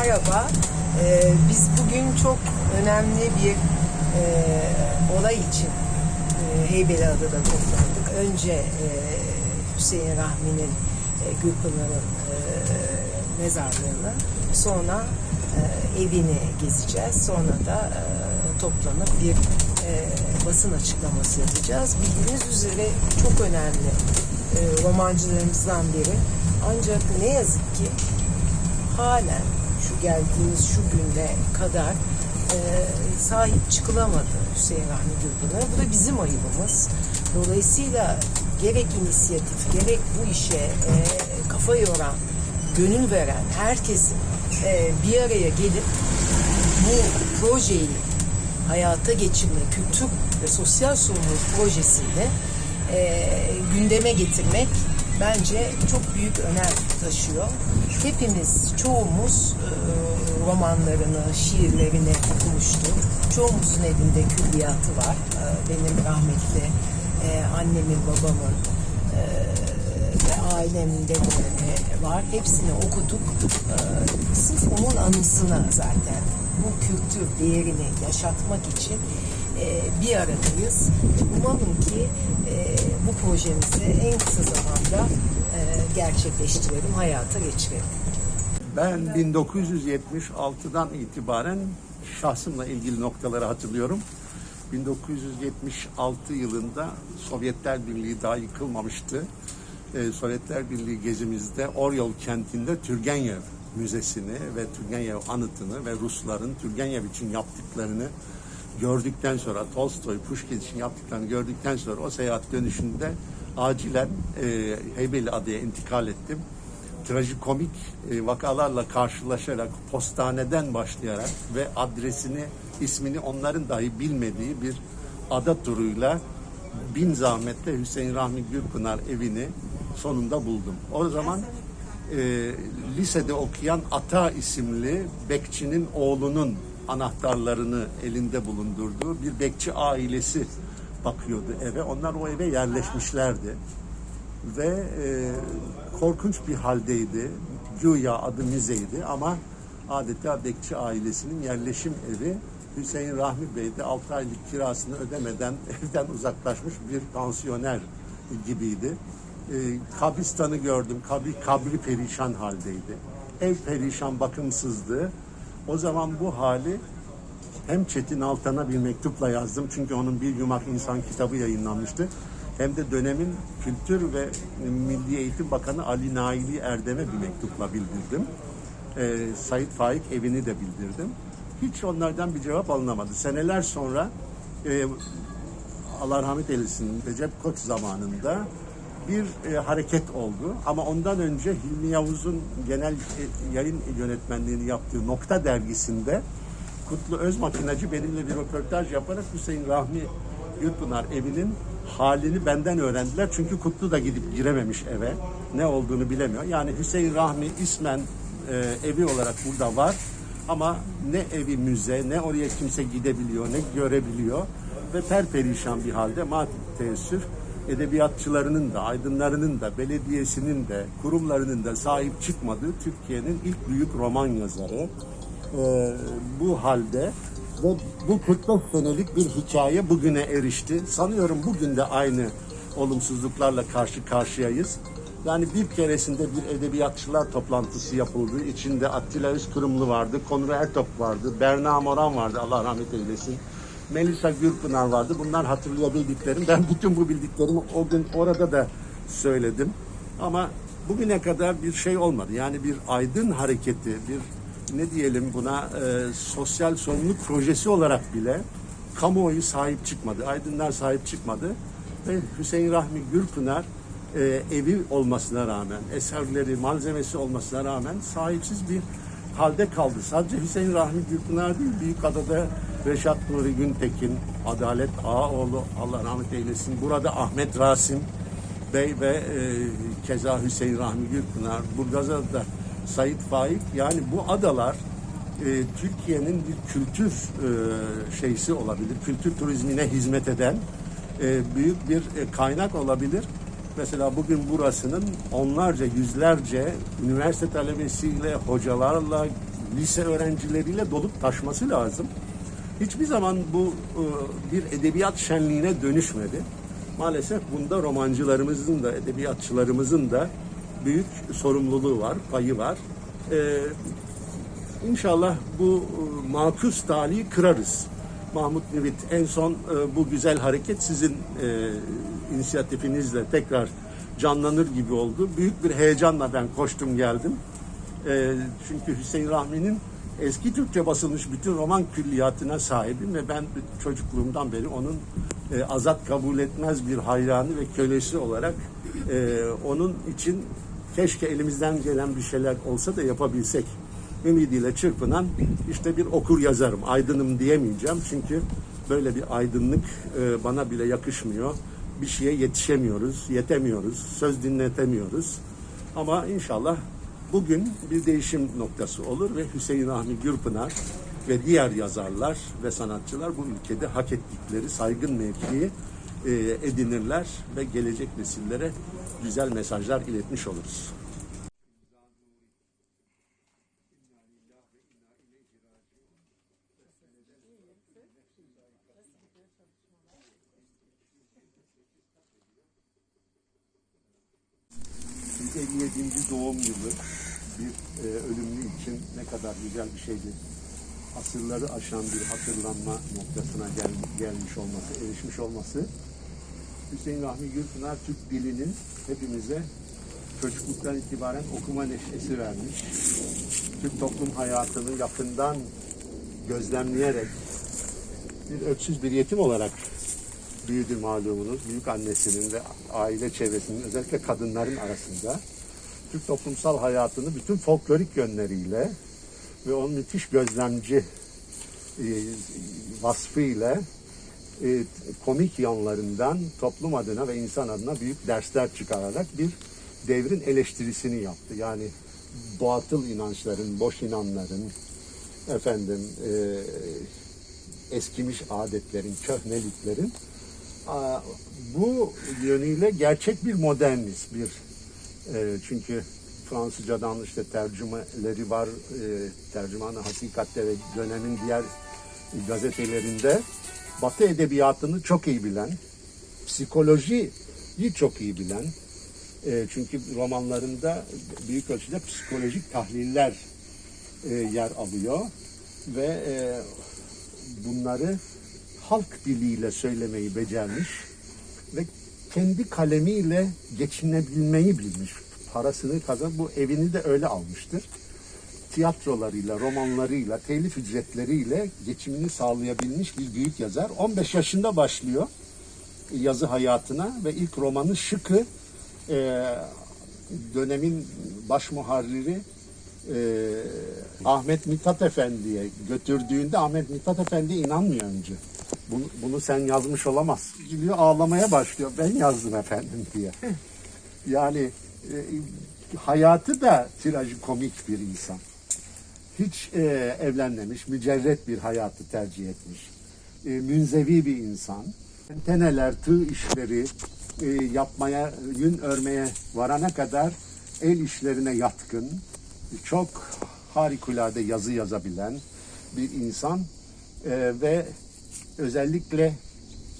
Merhaba. Ee, biz bugün çok önemli bir e, olay için e, Heybeliada'da toplandık. Önce e, Hüseyin Rahmi'nin e, Gülpınar'ın e, mezarlığını, sonra e, evini gezeceğiz. Sonra da e, toplanıp bir e, basın açıklaması yapacağız. Bildiğiniz üzere çok önemli e, romancılarımızdan biri. Ancak ne yazık ki halen geldiğimiz şu günde kadar e, sahip çıkılamadı Hüseyin Rahmi Gülpınar'a. Bu da bizim ayıbımız. Dolayısıyla gerek inisiyatif, gerek bu işe e, kafa yoran, gönül veren herkesin e, bir araya gelip bu projeyi hayata geçirme, kültür ve sosyal sorumluluk projesini e, gündeme getirmek bence çok büyük önem taşıyor. Hepimiz, çoğumuz e, romanlarını, şiirlerini okumuştuk. Çoğumuzun evinde külliyatı var. E, benim rahmetli e, annemin, babamın ve ailemde de var. Hepsini okuduk. E, sırf onun anısına zaten bu kültür değerini yaşatmak için bir aradayız. Umalım ki e, bu projemizi en kısa zamanda e, gerçekleştirelim, hayata geçirelim. Ben 1976'dan itibaren şahsımla ilgili noktaları hatırlıyorum. 1976 yılında Sovyetler Birliği daha yıkılmamıştı. Ee, Sovyetler Birliği gezimizde Oryol kentinde Türgenev Müzesi'ni ve Türgenev anıtını ve Rusların Türgenev için yaptıklarını gördükten sonra Tolstoy, Pushkin için yaptıklarını gördükten sonra o seyahat dönüşünde acilen e, Heybeliada'ya intikal ettim trajikomik e, vakalarla karşılaşarak postaneden başlayarak ve adresini, ismini onların dahi bilmediği bir ada turuyla bin zahmetle Hüseyin Rahmi Gürpınar evini sonunda buldum. O zaman e, lisede okuyan Ata isimli bekçinin oğlunun anahtarlarını elinde bulundurduğu bir bekçi ailesi bakıyordu eve. Onlar o eve yerleşmişlerdi ve e, korkunç bir haldeydi. Güya adı müzeydi ama adeta bekçi ailesinin yerleşim evi. Hüseyin Rahmi Bey de 6 aylık kirasını ödemeden evden uzaklaşmış bir pansiyoner gibiydi. E, kabristanı gördüm. Kabri, kabri perişan haldeydi. Ev perişan, bakımsızdı. O zaman bu hali hem Çetin Altan'a bir mektupla yazdım çünkü onun Bir Yumak İnsan kitabı yayınlanmıştı. Hem de dönemin Kültür ve Milli Eğitim Bakanı Ali Naili Erdem'e bir mektupla bildirdim. Ee, Sait Faik evini de bildirdim. Hiç onlardan bir cevap alınamadı. Seneler sonra e, Allah rahmet eylesin Recep Koç zamanında bir e, hareket oldu. Ama ondan önce Hilmi Yavuz'un genel e, yayın yönetmenliğini yaptığı Nokta dergisinde Kutlu Özmakinacı benimle bir röportaj yaparak Hüseyin Rahmi Yurtpınar evinin halini benden öğrendiler. Çünkü Kutlu da gidip girememiş eve. Ne olduğunu bilemiyor. Yani Hüseyin Rahmi ismen e, evi olarak burada var. Ama ne evi müze, ne oraya kimse gidebiliyor, ne görebiliyor. Ve perperişan bir halde madem teessüf edebiyatçılarının da, aydınlarının da, belediyesinin de, kurumlarının da sahip çıkmadığı Türkiye'nin ilk büyük roman yazarı. Ee, bu halde ve bu 45 senelik bir hikaye bugüne erişti. Sanıyorum bugün de aynı olumsuzluklarla karşı karşıyayız. Yani bir keresinde bir edebiyatçılar toplantısı yapıldı. İçinde Attila Özkırımlı vardı, Konur Ertop vardı, Berna Moran vardı Allah rahmet eylesin. Melisa Gürpınar vardı. Bunlar hatırlayabildiklerim. Ben bütün bu bildiklerimi o gün orada da söyledim. Ama bugüne kadar bir şey olmadı. Yani bir aydın hareketi, bir ne diyelim buna e, sosyal sorumluluk projesi olarak bile kamuoyu sahip çıkmadı. Aydınlar sahip çıkmadı. Ve Hüseyin Rahmi Gürpınar e, evi olmasına rağmen, eserleri, malzemesi olmasına rağmen sahipsiz bir halde kaldı. Sadece Hüseyin Rahmi Gürpınar değil, Büyükada'da Reşat Nuri Güntekin, Adalet Ağaoğlu, Allah rahmet eylesin. Burada Ahmet Rasim Bey ve e, keza Hüseyin Rahmi Gürpınar, Burgazada'da Sait Faik. Yani bu adalar e, Türkiye'nin bir kültür e, şeysi olabilir, kültür turizmine hizmet eden e, büyük bir e, kaynak olabilir. Mesela bugün burasının onlarca, yüzlerce üniversite talebesiyle, hocalarla, lise öğrencileriyle dolup taşması lazım. Hiçbir zaman bu e, bir edebiyat şenliğine dönüşmedi. Maalesef bunda romancılarımızın da edebiyatçılarımızın da büyük sorumluluğu var, payı var. E, İnşallah bu e, makus talihi kırarız. Mahmut Nivit en son e, bu güzel hareket sizin e, inisiyatifinizle tekrar canlanır gibi oldu. Büyük bir heyecanla ben koştum geldim. E, çünkü Hüseyin Rahmi'nin eski Türkçe basılmış bütün roman külliyatına sahibim ve ben çocukluğumdan beri onun e, azat kabul etmez bir hayranı ve kölesi olarak e, onun için keşke elimizden gelen bir şeyler olsa da yapabilsek ümidiyle çırpınan işte bir okur yazarım. Aydınım diyemeyeceğim çünkü böyle bir aydınlık e, bana bile yakışmıyor. Bir şeye yetişemiyoruz, yetemiyoruz, söz dinletemiyoruz. Ama inşallah bugün bir değişim noktası olur ve Hüseyin Rahmi Gürpınar ve diğer yazarlar ve sanatçılar bu ülkede hak ettikleri saygın mevkiyi e, edinirler ve gelecek nesillere güzel mesajlar iletmiş oluruz. Bir 57. doğum yılı bir e, ölümlü için ne kadar güzel bir şeydi. Asırları aşan bir hatırlanma noktasına gel, gelmiş olması, erişmiş olması. Hüseyin Rahmi Gülpınar Türk dilinin hepimize çocukluktan itibaren okuma neşesi vermiş. Türk toplum hayatını yakından gözlemleyerek bir öksüz bir yetim olarak büyüdü malumunuz. Büyük annesinin ve aile çevresinin özellikle kadınların arasında Türk toplumsal hayatını bütün folklorik yönleriyle ve onun müthiş gözlemci e, vasfıyla e, komik yanlarından toplum adına ve insan adına büyük dersler çıkararak bir devrin eleştirisini yaptı. Yani batıl inançların, boş inanların, efendim e, eskimiş adetlerin, köhneliklerin Aa, bu yönüyle gerçek bir modernist bir e, çünkü Fransızcadan işte tercümeleri var e, tercümanı hakikatte ve dönemin diğer gazetelerinde Batı edebiyatını çok iyi bilen psikolojiyi çok iyi bilen e, çünkü romanlarında büyük ölçüde psikolojik tahliller e, yer alıyor ve e, bunları halk diliyle söylemeyi becermiş ve kendi kalemiyle geçinebilmeyi bilmiş. Parasını kazan bu evini de öyle almıştır. Tiyatrolarıyla, romanlarıyla, telif ücretleriyle geçimini sağlayabilmiş bir büyük yazar. 15 yaşında başlıyor yazı hayatına ve ilk romanı Şık'ı e, dönemin baş muharriri e, Ahmet Mithat Efendi'ye götürdüğünde Ahmet Mithat Efendi inanmıyor önce. Bunu, bunu sen yazmış olamaz. Gidiyor ağlamaya başlıyor. Ben yazdım efendim diye. Yani e, hayatı da trajikomik bir insan. Hiç e, evlenmemiş, mücerret bir hayatı tercih etmiş. E, münzevi bir insan. Teneler, tığ işleri e, yapmaya, yün örmeye varana kadar el işlerine yatkın, çok harikulade yazı yazabilen bir insan e, ve özellikle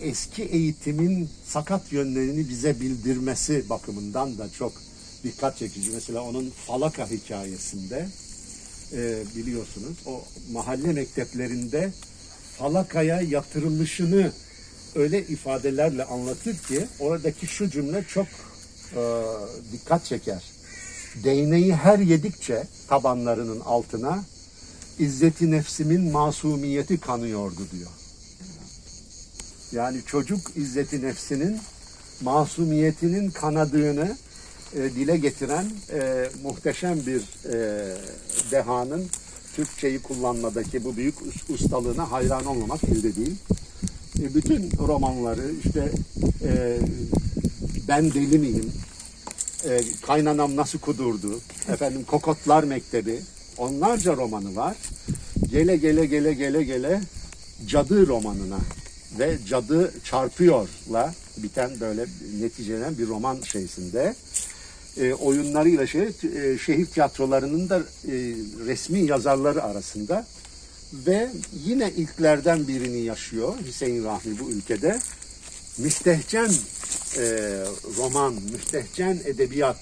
eski eğitimin sakat yönlerini bize bildirmesi bakımından da çok dikkat çekici. Mesela onun Falaka hikayesinde e, biliyorsunuz o mahalle mekteplerinde falakaya yatırılışını öyle ifadelerle anlatır ki oradaki şu cümle çok e, dikkat çeker. Değneği her yedikçe tabanlarının altına izzeti nefsimin masumiyeti kanıyordu diyor. Yani çocuk izzeti nefsinin masumiyetinin kanadığını e, dile getiren e, muhteşem bir e, dehanın Türkçeyi kullanmadaki bu büyük us- ustalığına hayran olmamak elde değil. E, bütün romanları işte e, ben deli miyim? E, kaynanam nasıl kudurdu? Efendim Kokotlar Mektebi. Onlarca romanı var. Gele gele gele gele gele cadı romanına ve cadı çarpıyorla biten böyle neticelen bir roman şeysinde e, oyunlarıyla şey, e, şehir tiyatrolarının da e, resmi yazarları arasında ve yine ilklerden birini yaşıyor Hüseyin Rahmi bu ülkede. Müstehcen e, roman, müstehcen edebiyat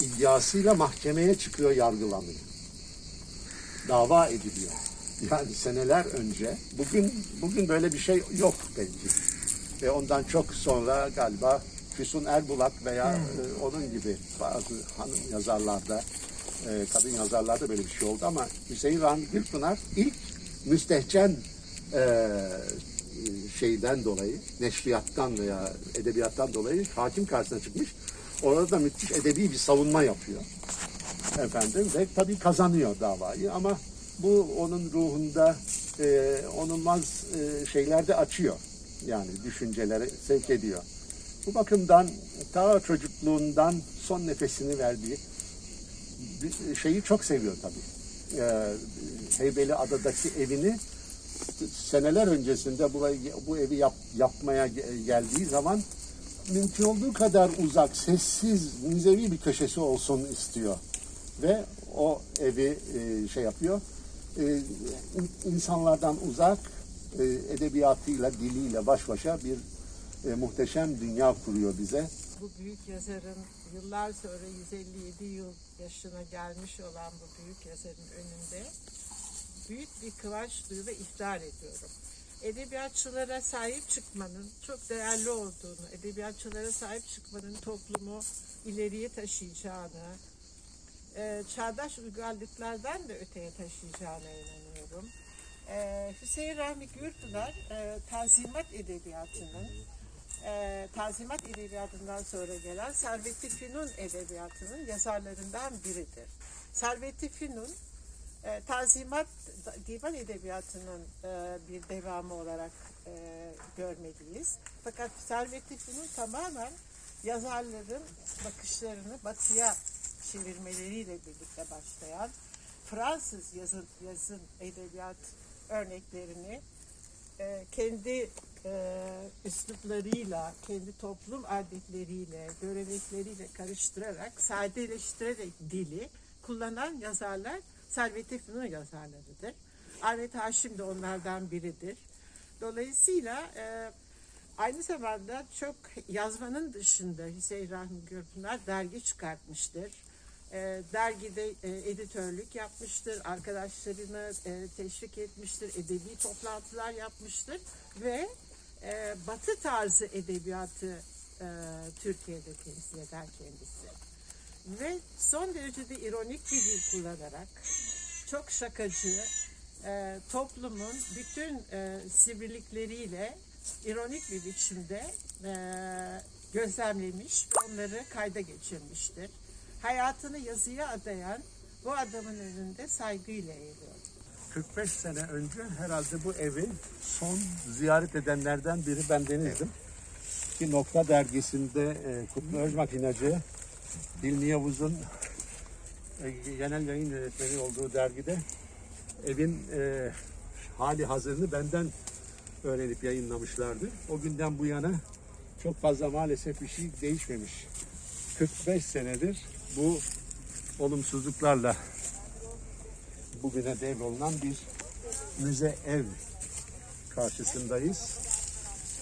iddiasıyla mahkemeye çıkıyor, yargılanıyor. Dava ediliyor. Yani seneler önce. Bugün bugün böyle bir şey yok belki. Ve ondan çok sonra galiba Füsun Erbulak veya e, onun gibi bazı hanım yazarlarda, e, kadın yazarlarda böyle bir şey oldu ama Hüseyin Rahmi Gülpınar ilk müstehcen e, şeyden dolayı, neşriyattan veya edebiyattan dolayı hakim karşısına çıkmış. Orada da müthiş edebi bir savunma yapıyor. Efendim ve tabii kazanıyor davayı ama bu onun ruhunda e, onulmaz e, şeyler de açıyor. Yani düşüncelere sevk ediyor. Bu bakımdan ta çocukluğundan son nefesini verdiği şeyi çok seviyor tabii. Ee, Heybeli Adadaki evini seneler öncesinde burayı, bu evi yap, yapmaya ge- geldiği zaman mümkün olduğu kadar uzak, sessiz, müzevi bir köşesi olsun istiyor. Ve o evi e, şey yapıyor. E, in- insanlardan uzak, e, edebiyatıyla, diliyle baş başa bir e, muhteşem dünya kuruyor bize. Bu büyük yazarın yıllar sonra 157 yıl yaşına gelmiş olan bu büyük yazarın önünde büyük bir kıvanç duyu ve iftihar ediyorum. Edebiyatçılara sahip çıkmanın çok değerli olduğunu, edebiyatçılara sahip çıkmanın toplumu ileriye taşıyacağını, e, çağdaş uygarlıklardan da öteye taşıyacağına inanıyorum. E, Hüseyin Rahmi Gürpınar e, Tanzimat Edebiyatı'nın e, Tanzimat Edebiyatı'ndan sonra gelen Servet-i Fünun Edebiyatı'nın yazarlarından biridir. Servet-i Fünun e, Tanzimat Divan Edebiyatı'nın e, bir devamı olarak e, görmeliyiz. Fakat Servet-i Fünun tamamen yazarların bakışlarını batıya çevirmeleriyle birlikte başlayan Fransız yazın, yazın edebiyat örneklerini e, kendi e, üsluplarıyla, kendi toplum adetleriyle, görenekleriyle karıştırarak, sadeleştirerek dili kullanan yazarlar Servet-i yazarlarıdır. Ahmet Haşim de onlardan biridir. Dolayısıyla e, aynı zamanda çok yazmanın dışında Hüseyin Rahmi Gürpınar dergi çıkartmıştır. E, dergide e, editörlük yapmıştır, arkadaşlarını e, teşvik etmiştir, edebi toplantılar yapmıştır ve e, Batı tarzı edebiyatı e, Türkiye'de temsil eder kendisi. Ve son derece de ironik bir dil kullanarak çok şakacı, e, toplumun bütün e, sivrilikleriyle ironik bir biçimde e, gözlemlemiş ve onları kayda geçirmiştir. Hayatını yazıya adayan bu adamın önünde saygıyla eğiliyorum. 45 sene önce herhalde bu evi son ziyaret edenlerden biri ben Deniz'dim. Ki Nokta dergisinde e, Kutlu Özmakinacı, Hilmi Yavuz'un e, genel yayın yönetmeni olduğu dergide evin e, hali hazırını benden öğrenip yayınlamışlardı. O günden bu yana çok fazla maalesef bir şey değişmemiş. 45 senedir bu olumsuzluklarla bugüne devrolunan bir müze ev karşısındayız.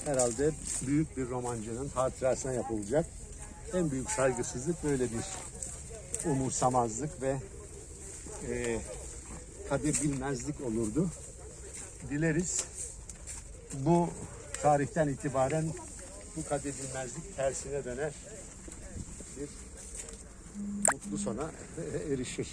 Herhalde büyük bir romancının hatırasına yapılacak en büyük saygısızlık böyle bir umursamazlık ve e, kadir bilmezlik olurdu. Dileriz bu tarihten itibaren bu kadir bilmezlik tersine döner bir mutlu sona erişir.